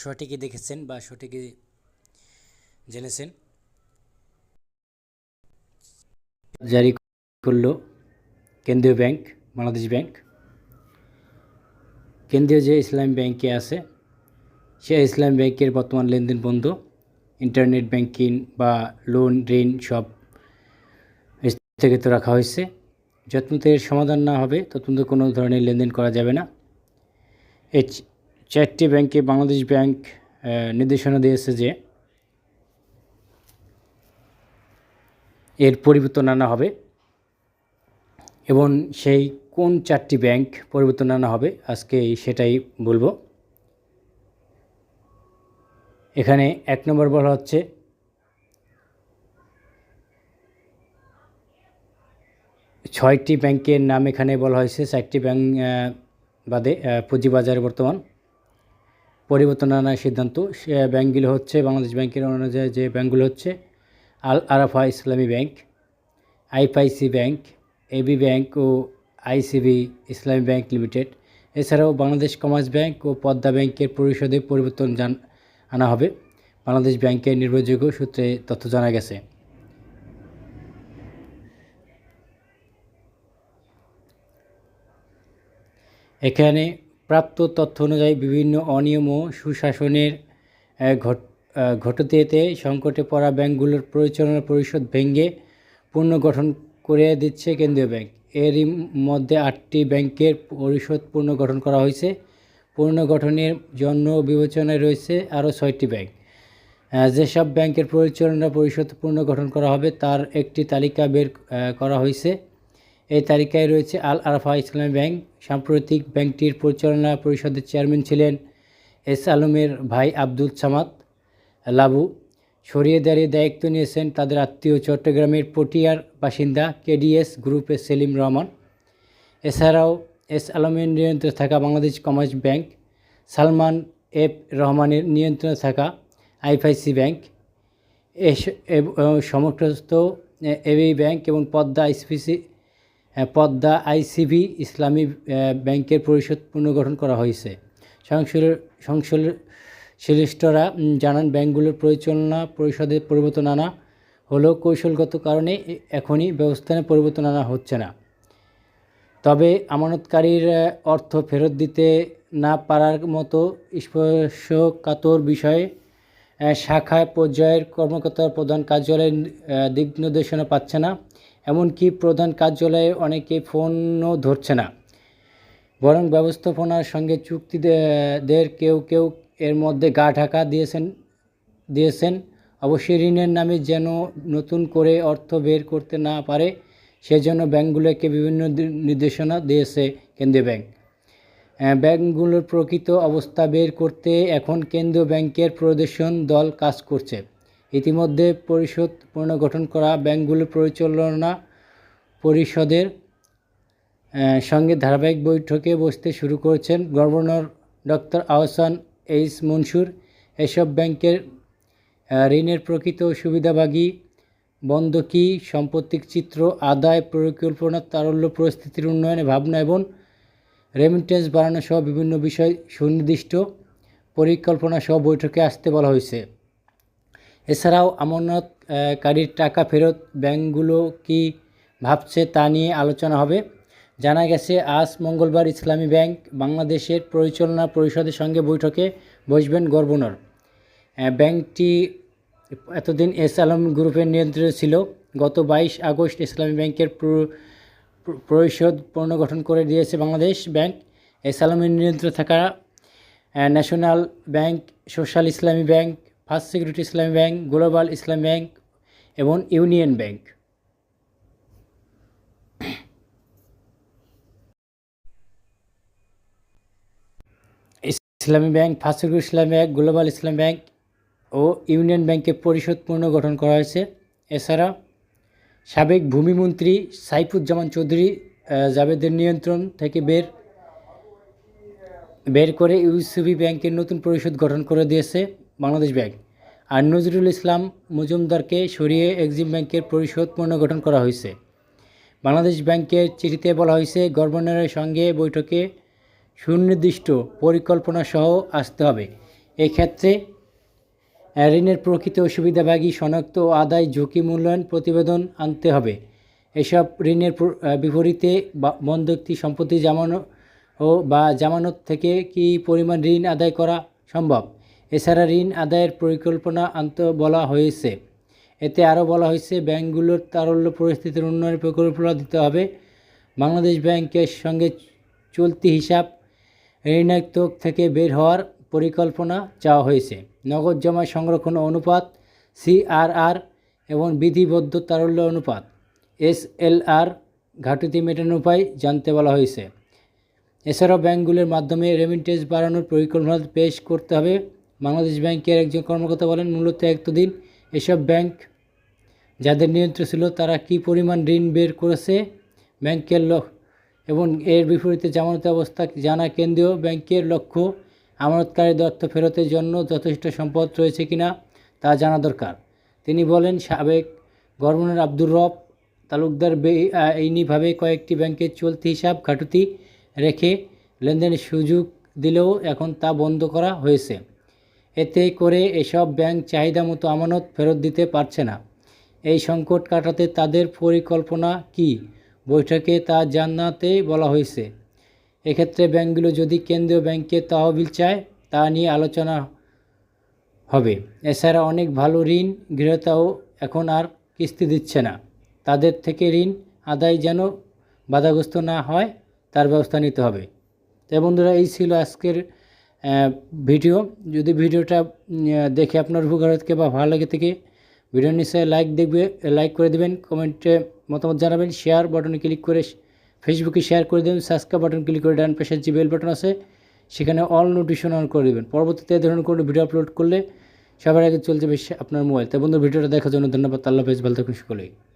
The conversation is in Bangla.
সঠিকই দেখেছেন বা সঠিকই জেনেছেন। জারি করল কেন্দ্রীয় ব্যাংক, বাংলাদেশ ব্যাংক। কেন্দ্রীয় যে ইসলামী ব্যাংকে আছে, সে ইসলামী ব্যাংকের বর্তমান লেনদেন বন্ধ। ইন্টারনেট ব্যাংকিং বা লোন, ঋণ সব স্থগিত রাখা হয়েছে। এর সমাধান না হবে ততক্ষণ কোনো ধরনের লেনদেন করা যাবে না। চারটি ব্যাংকে বাংলাদেশ ব্যাংক নির্দেশনা দিয়েছে যে এর পরিবর্তন আনা হবে এবং সেই কোন চারটি ব্যাংক পরিবর্তন আনা হবে, আজকে সেটাই বলব। এখানে এক নম্বর বলা হচ্ছে, ছয়টি ব্যাংকের নাম এখানে বলা হয়েছে, চারটি ব্যাংক বাদে পুঁজিবাজারে বর্তমান। পরিবর্তন আনার সিদ্ধান্ত, সে ব্যাংকগুলো হচ্ছে, বাংলাদেশ ব্যাংকের অনুযায়ী যে ব্যাঙ্কগুলো হচ্ছে, Al Arafah Islami bank IPIC bank, AB bank ও আইসিবি ইসলামী ব্যাংক লিমিটেড। এছাড়াও বাংলাদেশ কমার্স ব্যাংক ও পদ্মা ব্যাংকের পরিষদে পরিবর্তন জান, আনা হবে। বাংলাদেশ ব্যাংকের নির্ভরযোগ্য সূত্রে তথ্য জানা গেছে। এখানে প্রাপ্ত তথ্য অনুযায়ী বিভিন্ন অনিয়ম ও সুশাসনের আহ, ঘট আহ, ঘটতেতে সংকটে পড়া ব্যাংকগুলোর পরিচালনা পরিষদ ভেঙে পুনর্গঠন করে দিচ্ছে কেন্দ্রীয় ব্যাংক। এরই মধ্যে আটটি ব্যাংকের পরিষদ পুনর্গঠন করা হয়েছে। পুনর্গঠনের জন্য বিবেচনায় রয়েছে আরও ছয়টি ব্যাংক। যেসব ব্যাংকের পরিচালনা পরিষদ পুনর্গঠন করা হবে তার একটি তালিকা বের করা হয়েছে। এই তালিকায় রয়েছে আল আরাফা ইসলামী ব্যাংক, সাম্প্রতিক ব্যাংকটির পরিচালনা পরিষদের চেয়ারম্যান ছিলেন এস আলমের ভাই আব্দুল সামাদ লাবু। সরিয়ে দাঁড়িয়ে দায়িত্ব নিয়েছেন তাদের আত্মীয় চট্টগ্রামের পটিয়ার বাসিন্দা কেডিএস গ্রুপের সেলিম রহমান। এছাড়াও এস আলমের নিয়ন্ত্রণে থাকা Bangladesh commerce bank, Salman F রহমানের নিয়ন্ত্রণে থাকা আইফআইসি ব্যাংক, এস- সমস্ত এবি ব্যাংক এবং পদ্মা আইসিপিসি পদ্মা আইসিবি ইসলামী ব্যাংকের পরিষদ পুনর্গঠন করা হয়েছে। সংশ্লিষ্টরা জানান ব্যাংকগুলোর পরিচালনা পরিষদে পরিবর্তন আনা হলেও কৌশলগত কারণে এখনই ব্যবস্থানে পরিবর্তন আনা হচ্ছে না। তবে আমানতকারীর অর্থ ফেরত দিতে না পারার মতো স্পর্শকাতর বিষয়ে আহ, শাখা পর্যায়ের কর্মকর্তার প্রধান কার্যালয়ের দিক নির্দেশনা পাচ্ছে না। এমনকি প্রধান কার্যালয়ে অনেকে ফোনও ধরছে না। বরং ব্যবস্থাপনার সঙ্গে চুক্তিদের কেউ কেউ এর মধ্যে গা ঢাকা দিয়েছেন দিয়েছেন। অবশ্যই ঋণের নামে যেন নতুন করে অর্থ বের করতে না পারে, সেজন্য ব্যাংকগুলোকে বিভিন্ন নির্দেশনা দিয়েছে কেন্দ্রীয় ব্যাংক। ব্যাংকগুলোর প্রকৃত অবস্থা বের করতে এখন কেন্দ্রীয় ব্যাংকের প্রদর্শন দল কাজ করছে। ইতিমধ্যে পরিষদ পুনর্গঠন করা ব্যাংকগুলোর পরিচালনা পরিষদের সঙ্গে ধারাবাহিক বৈঠকে বসতে শুরু করেছেন governor doctor Ahsan H Mansur. এসব ব্যাংকের ঋণের প্রকৃত সুবিধাভাগী বন্ধকি সম্পত্তির চিত্র, আদায়, পরিকল্পনা, তারল্য পরিস্থিতির উন্নয়নে ভাবনা এবং রেমিটেন্স বাড়ানো সহ বিভিন্ন বিষয় সুনির্দিষ্ট পরিকল্পনা সহ বৈঠকে আসতে বলা হয়েছে। এছাড়াও আমানতকারীর টাকা ফেরত ব্যাংকগুলো কি ভাবছে তা নিয়ে আলোচনা হবে। জানা গেছে, আজ মঙ্গলবার ইসলামী ব্যাংক বাংলাদেশের পরিচালনা পরিষদের সঙ্গে বৈঠকে বসবেন গভর্নর। ব্যাংকটি এতদিন এস আলম গ্রুপের নিয়ন্ত্রণে ছিল। গত বাইশ আগস্ট ইসলামী ব্যাংকের প্র- প্র- পরিষদ পুনর্গঠন করে দিয়েছে বাংলাদেশ ব্যাংক। এস আলমের নিয়ন্ত্রণে থাকা national bank, social Islami bank first security Islami bank global Islam bank এবং union bank. Islami bank first security Islami bank global Islam bank ও ইউনিয়ন ব্যাংকের পরিষদ পুনর্গঠন করা হয়েছে। এছাড়া সাবেক ভূমিমন্ত্রী সাইফুজ্জামান চৌধুরী আহ, জাভেদের নিয়ন্ত্রণ থেকে বের বের করে ইউসিবি ব্যাংকের নতুন পরিষদ গঠন করে দিয়েছে। বাংলাদেশ ব্যাংক। আর নজরুল ইসলাম মজুমদারকে সরিয়ে এক্সিম ব্যাংকের পরিষদ পুনর্গঠন করা হয়েছে। বাংলাদেশ ব্যাংকের চিঠিতে বলা হয়েছে, গভর্নরের সঙ্গে বৈঠকে সুনির্দিষ্ট পরিকল্পনা সহ আসতে হবে। এক্ষেত্রে ঋণের প্রকৃত সুবিধাভাগী শনাক্ত ও আদায় ঝুঁকি মূল্যায়ন প্রতিবেদন আনতে হবে। এসব ঋণের বিপরীতে বা বন্ধকি সম্পত্তি জামানো ও বা জামানত থেকে কি পরিমাণ ঋণ আদায় করা সম্ভব? এছাড়া ঋণ আদায়ের পরিকল্পনা আনতে বলা হয়েছে। এতে আরও বলা হয়েছে, ব্যাংকগুলোর তারল্য পরিস্থিতির উন্নয়নের পরিকল্পনা দিতে হবে। বাংলাদেশ ব্যাংকের সঙ্গে চলতি হিসাব ঋণাত্মক থেকে বের হওয়ার পরিকল্পনা চাওয়া হয়েছে। নগদ জমা সংরক্ষণ অনুপাত, সিআরআর এবং বিধিবদ্ধ তারল্য অনুপাত, এসএলআর ঘাটতি মেটানোর উপায় জানতে বলা হয়েছে। এছাড়াও ব্যাংকগুলোর মাধ্যমে রেমিটেন্স বাড়ানোর পরিকল্পনা পেশ করতে হবে। বাংলাদেশ ব্যাংকের একজন কর্মকর্তা বলেন, মূলত এতদিন এসব ব্যাংক যাদের নিয়ন্ত্রণ ছিল তারা কি পরিমাণ ঋণ বের করেছে ব্যাংকের লক্ষ এবং এর বিপরীতে জামানত অবস্থা জানা কেন্দ্রীয় ব্যাংকের লক্ষ্য আমানতকারীদের অর্থ ফেরতের জন্য যথেষ্ট সম্পদ রয়েছে কিনা তা জানা দরকার। তিনি বলেন, সাবেক গভর্নর আব্দুর রব তালুকদার বে- আইনিভাবে কয়েকটি ব্যাংকের চলতি হিসাব ঘাটতি রেখে লেনদেনের সুযোগ দিলেও এখন তা বন্ধ করা হয়েছে। এতে করে এসব ব্যাংক চাহিদা মতো আমানত ফেরত দিতে পারছে না। এই সংকট কাটাতে তাদের পরিকল্পনা কি? বৈঠকে তা জানাতে বলা হয়েছে। এক্ষেত্রে ব্যাংকগুলো যদি কেন্দ্রীয় ব্যাংকের তহবিল চায়, তা নিয়ে আলোচনা হবে। এছাড়া অনেক ভালো ঋণ গৃহতাও এখন আর কিস্তি দিচ্ছে না। তাদের থেকে ঋণ আদায় যেন বাধাগ্রস্ত না হয়, তার ব্যবস্থা নিতে হবে। তো বন্ধুরা, এই ছিল আজকের ভিডিও। যদি ভিডিওটা দেখে আপনার উপকার বা ভালো লাগে থেকে ভিডিও নিশ্চয়ই লাইক দেখবে লাইক করে দেবেন কমেন্টে মতামত জানাবেন শেয়ার বাটনে ক্লিক করে ফেসবুকে শেয়ার করে দেবেন সাবস্ক্রাইব বাটন ক্লিক করে ডান পাশে যে বেল বাটন আছে, সেখানে অল নোটিফিকেশন অন করে দেবেন। পরবর্তীতে এ ধরনের কোনো ভিডিও আপলোড করলে সবার আগে চলতে বেশি আপনার মোবাইল তাই বন্ধু ভিডিওটা দেখার জন্য ধন্যবাদ। আল্লাহ হাফেজ। ভালো থাকুন সকলেই।